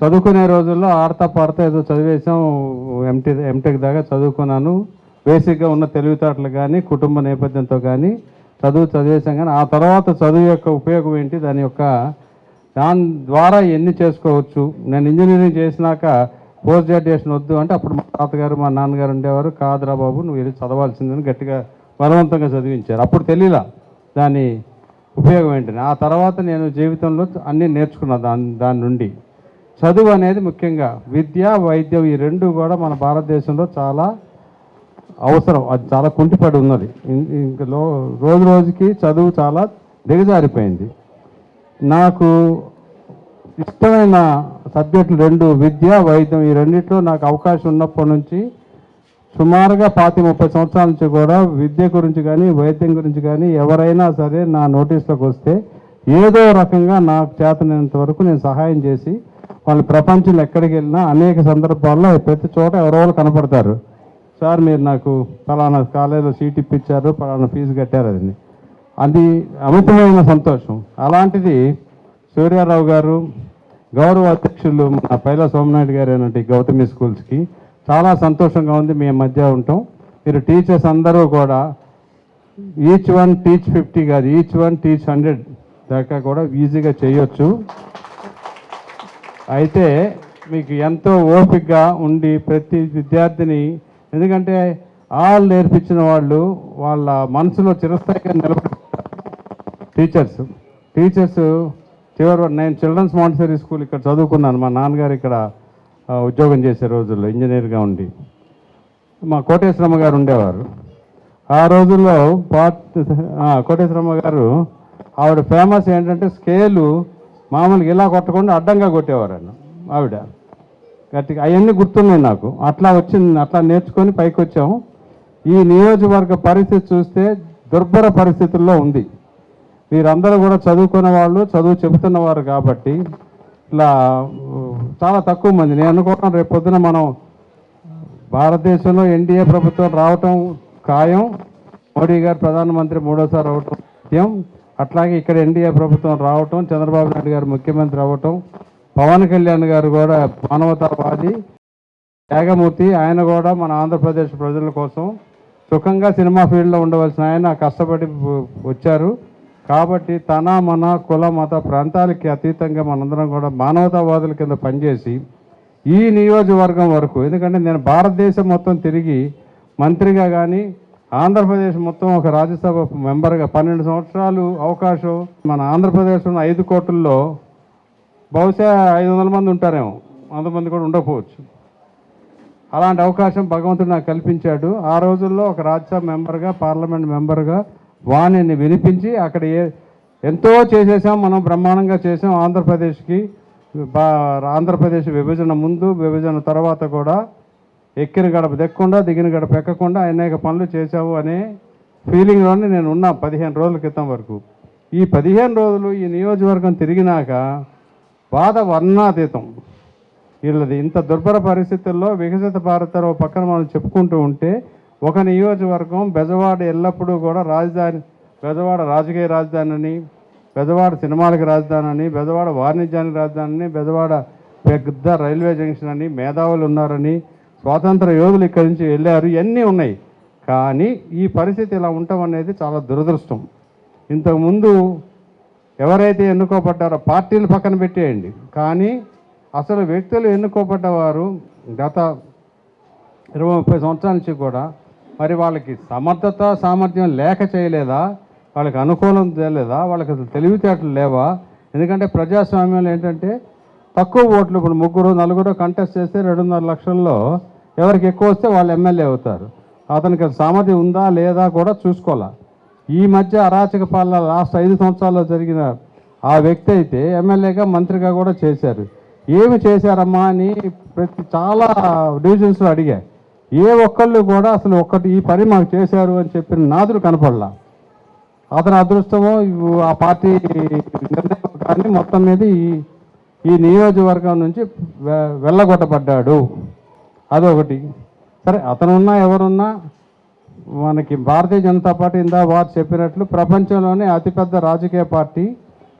చదువుకునే రోజుల్లో ఆడతా పాడతా ఏదో చదివేసాం ఎంటీ ఎంటెక్ దాకా చదువుకున్నాను. బేసిక్గా ఉన్న తెలివితేటలు కానీ కుటుంబ నేపథ్యంతో కానీ చదువు చదివేసాం కానీ ఆ తర్వాత చదువు యొక్క ఉపయోగం ఏంటి? దాని యొక్క దాని ద్వారా ఎన్ని చేసుకోవచ్చు? నేను ఇంజనీరింగ్ చేసినాక పోస్ట్ గ్రాడ్యుయేషన్ వద్దు అంటే అప్పుడు మా తాతగారు మా నాన్నగారు ఉండేవారు. కాదురా బాబు నువ్వు వెళ్ళి చదవాల్సిందని గట్టిగా బలవంతంగా చదివించారు. అప్పుడు తెలియలా దాని ఉపయోగం ఏంటని. ఆ తర్వాత నేను జీవితంలో అన్నీ నేర్చుకున్నా దాని దాని నుండి. చదువు అనేది ముఖ్యంగా విద్య వైద్యం ఈ రెండు కూడా మన భారతదేశంలో చాలా అవసరం. అది చాలా కుంటిపడి ఉన్నది. ఇంకా రోజు రోజుకి చదువు చాలా దిగజారిపోయింది. నాకు ఇష్టమైన సబ్జెక్టులు రెండు విద్య వైద్యం ఈ రెండిట్లో నాకు అవకాశం ఉన్నప్పటి నుంచి సుమారుగా పాతి ముప్పై సంవత్సరాల నుంచి కూడా విద్య గురించి కానీ వైద్యం గురించి కానీ ఎవరైనా సరే నా నోటీస్లోకి వస్తే ఏదో రకంగా నాకు చేతనంత వరకు నేను సహాయం చేసి వాళ్ళు ప్రపంచంలో ఎక్కడికి వెళ్ళినా అనేక సందర్భాల్లో ప్రతి చోట ఎవరో కనపడతారు. సార్ మీరు నాకు ఫలానా కాలేజీలో సీట్ ఇప్పించారు ఫలానా ఫీజు కట్టారు అది. అది అమితమైన సంతోషం. అలాంటిది సూర్యారావు గారు గౌరవ అధ్యక్షులు మన పైల సోమనాయుడు గారు అనేటి గౌతమి స్కూల్స్కి చాలా సంతోషంగా ఉంది. మీ మధ్య ఉంటాం. మీరు టీచర్స్ అందరూ కూడా ఈచ్ వన్ టీచ్ ఫిఫ్టీ కాదు ఈచ్ వన్ టీచ్ హండ్రెడ్ దాకా కూడా ఈజీగా చేయొచ్చు. అయితే మీకు ఎంతో ఓపికగా ఉండి ప్రతి విద్యార్థిని ఎందుకంటే ఆల్ నేర్పించిన వాళ్ళు వాళ్ళ మనసులో చిరస్థాయిగా నిలబడి టీచర్స్. టీచర్స్ చివరి నేను చిల్డ్రన్స్ మాంటిసరీ స్కూల్ ఇక్కడ చదువుకున్నాను. మా నాన్నగారు ఇక్కడ ఉద్యోగం చేసే రోజుల్లో ఇంజనీర్గా ఉండి. మా కోటేశ్వరమ్మ గారు ఉండేవారు. ఆ రోజుల్లో పాట్ కోటేశ్వరమ్మ గారు ఆవిడ ఫేమస్ ఏంటంటే స్కేలు మామూలుగా ఇలా కొట్టకుండా అడ్డంగా కొట్టేవారు అన్న ఆవిడ. గట్టిగా అవన్నీ గుర్తున్నాయి నాకు. అట్లా వచ్చింది అట్లా నేర్చుకొని పైకి వచ్చాము. ఈ నియోజకవర్గ పరిస్థితి చూస్తే దుర్భర పరిస్థితుల్లో ఉంది. మీరందరూ కూడా చదువుకున్న వాళ్ళు చదువు చెబుతున్నవారు కాబట్టి ఇట్లా చాలా తక్కువ మంది. నేను అనుకుంటున్నాను రేపు పొద్దున మనం భారతదేశంలో ఎన్డీఏ ప్రభుత్వం రావటం ఖాయం. మోడీ గారు ప్రధానమంత్రి మూడోసారి అవటం సత్యం అట్లాగే ఇక్కడ ఎన్డీఏ ప్రభుత్వం రావటం చంద్రబాబు నాయుడు గారు ముఖ్యమంత్రి అవ్వటం పవన్ కళ్యాణ్ గారు కూడా మానవతావాది త్యాగమూర్తి ఆయన కూడా మన ఆంధ్రప్రదేశ్ ప్రజల కోసం సుఖంగా సినిమా ఫీల్డ్లో ఉండవలసిన ఆయన కష్టపడి వచ్చారు. కాబట్టి తన మన కుల మత ప్రాంతాలకి అతీతంగా మనందరం కూడా మానవతావాదుల కింద పనిచేసి ఈ నియోజకవర్గం వరకు ఎందుకంటే నేను భారతదేశం మొత్తం తిరిగి మంత్రిగా కానీ ఆంధ్రప్రదేశ్ మొత్తం ఒక రాజ్యసభ మెంబర్గా పన్నెండు సంవత్సరాలు అవకాశం. మన ఆంధ్రప్రదేశ్లో ఐదు కోట్లలో బహుశా ఐదు వందల మంది ఉంటారేమో. వంద మంది కూడా ఉండకపోవచ్చు. అలాంటి అవకాశం భగవంతుడు నాకు కల్పించాడు. ఆ రోజుల్లో ఒక రాజ్యసభ మెంబర్గా పార్లమెంట్ మెంబర్గా వాణిని వినిపించి అక్కడ ఏ ఎంతో చేసేసాం మనం బ్రహ్మాండంగా చేసాం ఆంధ్రప్రదేశ్కి. ఆంధ్రప్రదేశ్ విభజన ముందు విభజన తర్వాత కూడా ఎక్కిన గడప దెక్కకుండా దిగిన గడప ఎక్కకుండా అనేక పనులు చేశావు అనే ఫీలింగ్లోనే నేను ఉన్నా పదిహేను రోజుల క్రితం వరకు. ఈ పదిహేను రోజులు ఈ నియోజకవర్గం తిరిగినాక బాధ వర్ణాతీతం. వీళ్ళది ఇంత దుర్భర పరిస్థితుల్లో వికసిత భారత్ పక్కన మనం చెప్పుకుంటూ ఉంటే ఒక నియోజకవర్గం బెజవాడ ఎల్లప్పుడూ కూడా రాజధాని బెజవాడ రాజకీయ రాజధాని అని బెజవాడ సినిమాలకు రాజధాని అని బెజవాడ వాణిజ్యానికి రాజధాని అని బెజవాడ పెద్ద రైల్వే జంక్షన్ అని మేధావులు ఉన్నారని స్వాతంత్ర యోధులు ఇక్కడి నుంచి వెళ్ళారు ఇవన్నీ ఉన్నాయి. కానీ ఈ పరిస్థితి ఇలా ఉండటం అనేది చాలా దురదృష్టం. ఇంతకుముందు ఎవరైతే ఎన్నుకోబడ్డారో పార్టీలు పక్కన పెట్టేయండి. కానీ అసలు వ్యక్తులు ఎన్నుకోబడ్డవారు గత ఇరవై ముప్పై సంవత్సరాల నుంచి కూడా మరి వాళ్ళకి సమర్థత సామర్థ్యం లేక చేయలేదా? వాళ్ళకి అనుకూలం చేయలేదా? వాళ్ళకి అసలు తెలివితేటలు లేవా? ఎందుకంటే ప్రజాస్వామ్యంలో ఏంటంటే తక్కువ ఓట్లు ఇప్పుడు ముగ్గురు నలుగురు కంటెస్ట్ చేస్తే రెండున్నర లక్షల్లో ఎవరికి ఎక్కువ వస్తే వాళ్ళు ఎమ్మెల్యే అవుతారు. అతనికి సామర్థ్యం ఉందా లేదా కూడా చూసుకోవాలా. ఈ మధ్య అరాచక పాలన లాస్ట్ ఐదు సంవత్సరాల్లో జరిగిన ఆ వ్యక్తి అయితే ఎమ్మెల్యేగా మంత్రిగా కూడా చేశారు. ఏమి చేశారమ్మా అని ప్రతి చాలా డివిజన్స్లో అడిగా. ఏ ఒక్కళ్ళు కూడా అసలు ఒక్కటి ఈ పని మాకు చేశారు అని చెప్పిన నాదులు కనపడలా. అతని అదృష్టమో ఆ పార్టీ నిర్ణయం కానీ మొత్తం మీద ఈ ఈ నియోజకవర్గం నుంచి వె- వెళ్ళగొట్టబడ్డాడు. అదొకటి. సరే అతనున్నా ఎవరున్నా మనకి భారతీయ జనతా పార్టీ ఇందా వారు చెప్పినట్లు ప్రపంచంలోనే అతిపెద్ద రాజకీయ పార్టీ.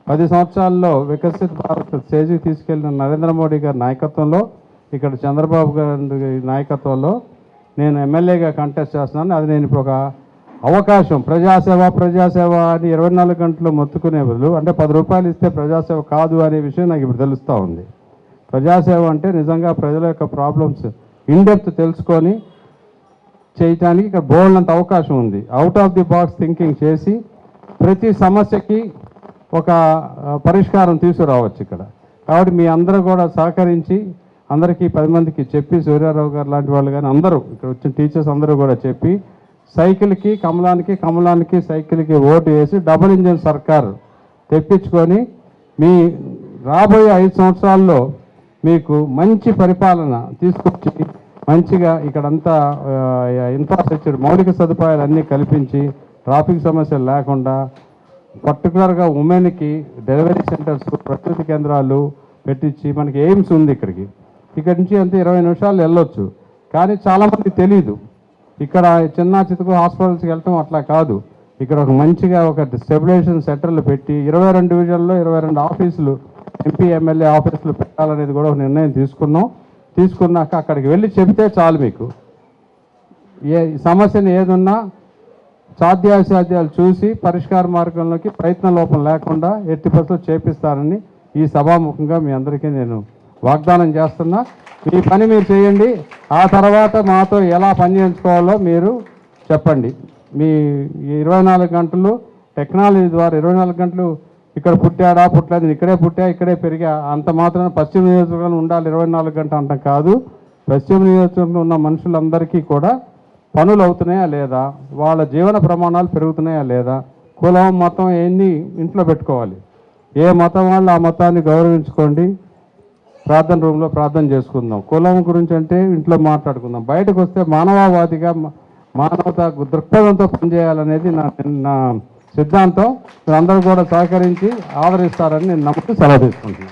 పది సంవత్సరాల్లో వికసిత్ భారత్ స్టేజ్కి తీసుకెళ్ళిన నరేంద్ర మోడీ గారి నాయకత్వంలో ఇక్కడ చంద్రబాబు గారి నాయకత్వంలో నేను ఎమ్మెల్యేగా కంటెస్ట్ చేస్తున్నాను. అది నేను ఇప్పుడు ఒక అవకాశం ప్రజాసేవ ప్రజాసేవ అని ఇరవై నాలుగు గంటలు మొత్తుకునే బదులు అంటే పది రూపాయలు ఇస్తే ప్రజాసేవ కాదు అనే విషయం నాకు ఇప్పుడు తెలుస్తూ ఉంది. ప్రజాసేవ అంటే నిజంగా ప్రజల యొక్క ప్రాబ్లమ్స్ ఇన్డెప్త్ తెలుసుకొని చేయటానికి ఇక్కడ బోల్డంత అవకాశం ఉంది. Out of the box thinking చేసి ప్రతి సమస్యకి ఒక పరిష్కారం తీసుకురావచ్చు ఇక్కడ. కాబట్టి మీ అందరూ కూడా సహకరించి అందరికీ పది మందికి చెప్పి సూర్యారావు గారు లాంటి వాళ్ళు కానీ అందరూ ఇక్కడ వచ్చిన టీచర్స్ అందరూ కూడా చెప్పి సైకిల్కి కమలానికి కమలానికి సైకిల్కి ఓటు వేసి డబుల్ ఇంజన్ సర్కార్ తెప్పించుకొని మీ రాబోయే ఐదు సంవత్సరాల్లో మీకు మంచి పరిపాలన తీసుకొచ్చి మంచిగా ఇక్కడంతా ఇన్ఫ్రాస్ట్రక్చర్ మౌలిక సదుపాయాలు అన్నీ కల్పించి ట్రాఫిక్ సమస్యలు లేకుండా పర్టికులర్గా ఉమెన్కి డెలివరీ సెంటర్స్ ప్రకృతి కేంద్రాలు పెట్టించి మనకి ఎయిమ్స్ ఉంది ఇక్కడికి. ఇక్కడి నుంచి అంతే ఇరవై నిమిషాలు వెళ్ళొచ్చు. కానీ చాలామంది తెలియదు ఇక్కడ చిన్న చితుకు హాస్పిటల్స్కి వెళ్ళటం అట్లా కాదు. ఇక్కడ ఒక మంచిగా ఒక స్టెబిలైజేషన్ సెంటర్లు పెట్టి ఇరవై రెండు డివిజన్లో ఇరవై రెండు ఆఫీసులు ఎంపీ ఎమ్మెల్యే ఆఫీసులు పెట్టాలనేది కూడా ఒక నిర్ణయం తీసుకున్నాం. తీసుకున్నాక అక్కడికి వెళ్ళి చెబితే చాలు మీకు. ఏ సమస్యను ఏదున్నా సాధ్యాసాధ్యాలు చూసి పరిష్కార మార్గంలోకి ప్రయత్న లోపం లేకుండా ఎట్టి పరిస్థితులు చేపిస్తారని ఈ సభాముఖంగా మీ అందరికీ నేను వాగ్దానం చేస్తున్నా. మీ పని మీరు చేయండి. ఆ తర్వాత మాతో ఎలా పని చేయించుకోవాలో మీరు చెప్పండి. మీ ఈ ఇరవై నాలుగు గంటలు టెక్నాలజీ ద్వారా ఇరవై నాలుగు గంటలు ఇక్కడ పుట్టాడా పుట్టలేదు ఇక్కడే పుట్టా ఇక్కడే పెరిగా అంత మాత్రం పశ్చిమ నియోజకవర్గంలో ఉండాలి ఇరవై నాలుగు గంటలు అంటాం కాదు. పశ్చిమ నియోజకవర్గంలో ఉన్న మనుషులందరికీ కూడా పనులు అవుతున్నాయా లేదా? వాళ్ళ జీవన ప్రమాణాలు పెరుగుతున్నాయా లేదా? కులం మతం ఎన్ని ఇంట్లో పెట్టుకోవాలి? ఏ మతం వాళ్ళు ఆ మతాన్ని గౌరవించుకోండి. ప్రార్థన రూమ్లో ప్రార్థన చేసుకుందాం. కులం గురించి అంటే ఇంట్లో మాట్లాడుకుందాం. బయటకు వస్తే మానవవాదిగా మానవత దృక్పథంతో పనిచేయాలనేది నా నా సిద్ధాంతం. అందరూ కూడా సహకరించి ఆదరిస్తారని నేను నమ్ముతూ సెలవు తీసుకుంటున్నాను.